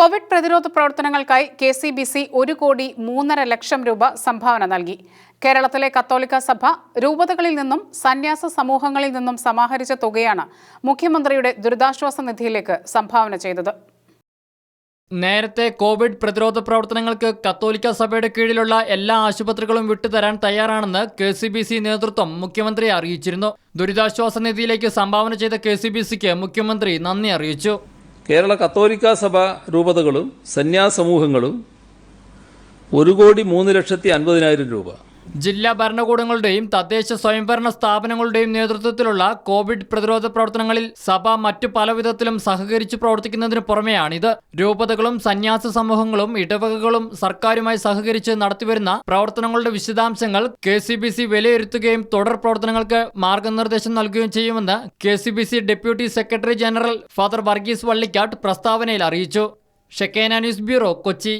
Covid പ്രതിരോധ പ്രവർത്തനങ്ങൾക്കായി K C B C ഒരു കോടി മൂന്നര ലക്ഷം രൂപ സംഭാവന നൽകി. കേരളത്തിലെ കത്തോലിക്ക സഭ രൂപതകളിൽ നിന്നും സന്യാസ സമൂഹങ്ങളിൽ നിന്നും സമാഹരിച്ച തുകയാണ് മുഖ്യമന്ത്രിയുടെ ദുരിതാശ്വാസ നിധിയിലേക്ക് സംഭാവന ചെയ്തത്. നേരത്തെ കോവിഡ് പ്രതിരോധ പ്രവർത്തനങ്ങൾക്ക് കത്തോലിക്ക സഭയുടെ കീഴിലുള്ള എല്ലാ ആശുപത്രികളും വിട്ടുതരാൻ തയ്യാറാണെന്ന് കെ സി ബി സി നേതൃത്വം മുഖ്യമന്ത്രിയെ അറിയിച്ചിരുന്നു. ദുരിതാശ്വാസ നിധിയിലേക്ക് സംഭാവന ചെയ്ത കെ സി ബി സിക്ക് മുഖ്യമന്ത്രി നന്ദി അറിയിച്ചു. കേരള കത്തോലിക്ക സഭ രൂപതകളും സന്യാസമൂഹങ്ങളും ഒരു കോടി മൂന്ന് ലക്ഷത്തി അൻപതിനായിരം രൂപ. ജില്ലാ ഭരണകൂടങ്ങളുടെയും തദ്ദേശ സ്വയംഭരണ സ്ഥാപനങ്ങളുടെയും നേതൃത്വത്തിലുള്ള കോവിഡ് പ്രതിരോധ പ്രവർത്തനങ്ങളിൽ സഭ മറ്റു പല വിധത്തിലും സഹകരിച്ചു പ്രവർത്തിക്കുന്നതിന് പുറമെയാണിത്. രൂപതകളും സന്യാസ സമൂഹങ്ങളും ഇടവകകളും സർക്കാരുമായി സഹകരിച്ച് നടത്തിവരുന്ന പ്രവർത്തനങ്ങളുടെ വിശദാംശങ്ങൾ കെ സി ബി സി വിലയിരുത്തുകയും തുടർ പ്രവർത്തനങ്ങൾക്ക് മാർഗനിർദ്ദേശം നൽകുകയും ചെയ്യുമെന്ന് K C B C deputy secretary general father Varghese Vallikattu പ്രസ്താവനയിൽ അറിയിച്ചു. Shekinah news bureau Kochi.